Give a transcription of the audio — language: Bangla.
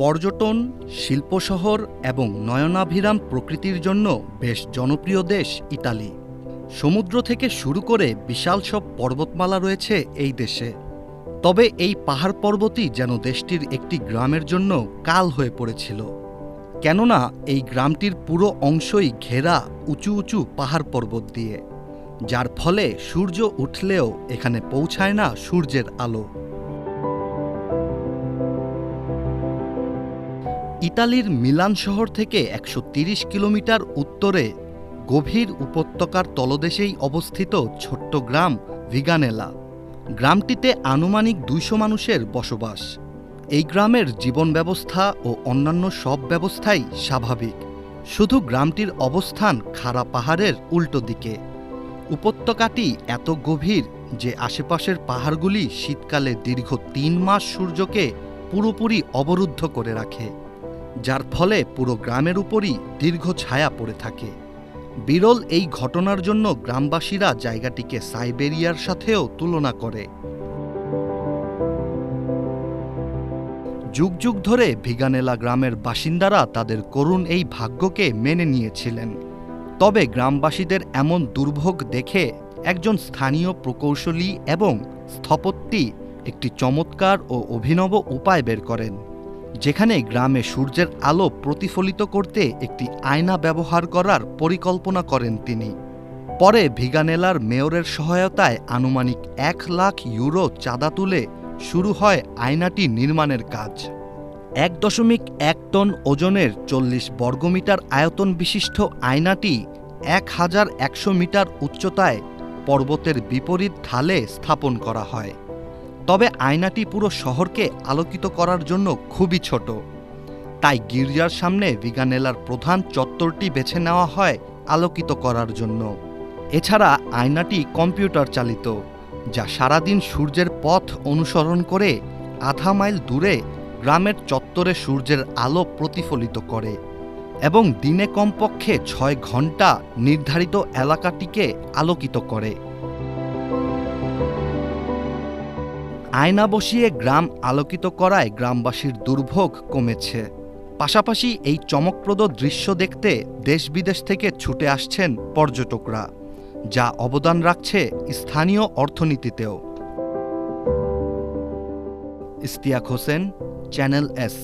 পর্যটন, শিল্প শহর এবং নয়নাভিরাম প্রকৃতির জন্য বেশ জনপ্রিয় দেশ ইতালি। সমুদ্র থেকে শুরু করে বিশাল সব পর্বতমালা রয়েছে এই দেশে। তবে এই পাহাড় পর্বতই যেন দেশটির একটি গ্রামের জন্য কাল হয়ে পড়েছিল। কেননা এই গ্রামটির পুরো অংশই ঘেরা উঁচু উঁচু পাহাড় পর্বত দিয়ে, যার ফলে সূর্য উঠলেও এখানে পৌঁছায় না সূর্যের আলো। ইতালির মিলান শহর থেকে একশো কিলোমিটার উত্তরে গভীর উপত্যকার তলদেশেই অবস্থিত ছোট্ট গ্রাম ভিগানেলা। গ্রামটিতে আনুমানিক দুইশো মানুষের বসবাস। এই গ্রামের জীবন ব্যবস্থা ও অন্যান্য সব ব্যবস্থাই স্বাভাবিক। শুধু গ্রামটির অবস্থান খাড়া পাহাড়ের উল্টো দিকে। উপত্যকাটি এত গভীর যে আশেপাশের পাহাড়গুলি শীতকালে দীর্ঘ তিন মাস সূর্যকে পুরোপুরি অবরুদ্ধ করে রাখে। যার ফলে পুরো গ্রামের উপরই দীর্ঘ ছায়া পড়ে থাকে। বিরল এই ঘটনার জন্য গ্রামবাসীরা জায়গাটিকে সাইবেরিয়ার সাথেও তুলনা করে। যুগ যুগ ধরে ভিগানেলা গ্রামের বাসিন্দারা তাদের করুণ এই ভাগ্যকে মেনে নিয়েছিলেন। তবে গ্রামবাসীদের এমন দুর্ভোগ দেখে একজন স্থানীয় প্রকৌশলী এবং স্থপতি একটি চমৎকার ও অভিনব উপায় বের করেন। যেখানে গ্রামে সূর্যের আলো প্রতিফলিত করতে একটি আয়না ব্যবহার করার পরিকল্পনা করেন তিনি। পরে ভিগানেলার মেয়রের সহায়তায় আনুমানিক এক লাখ ইউরো চাঁদা তুলে শুরু হয় আয়নাটি নির্মাণের কাজ। এক দশমিক এক টন ওজনের চল্লিশ বর্গমিটার আয়তন বিশিষ্ট আয়নাটি এক হাজার একশো মিটার উচ্চতায় পর্বতের বিপরীত ঢালে স্থাপন করা হয়। তবে আয়নাটি পুরো শহরকে আলোকিত করার জন্য খুবই ছোট। তাই গির্জার সামনে ভিগানেলার প্রধান চত্বরটি বেছে নেওয়া হয় আলোকিত করার জন্য। এছাড়া আয়নাটি কম্পিউটার চালিত, যা সারাদিন সূর্যের পথ অনুসরণ করে আধা মাইল দূরে গ্রামের চত্বরে সূর্যের আলো প্রতিফলিত করে এবং দিনে কমপক্ষে ছয় ঘণ্টা নির্ধারিত এলাকাটিকে আলোকিত করে। আয়না বসিয়ে গ্রাম আলোকিত করায় গ্রামবাসীর দুর্ভোগ কমেছে। পাশাপাশি এই চমকপ্রদ দৃশ্য দেখতে দেশ বিদেশ থেকে ছুটে আসছেন পর্যটকরা, যা অবদান রাখছে স্থানীয় অর্থনীতিতেও। Istiak Hossain, channel S.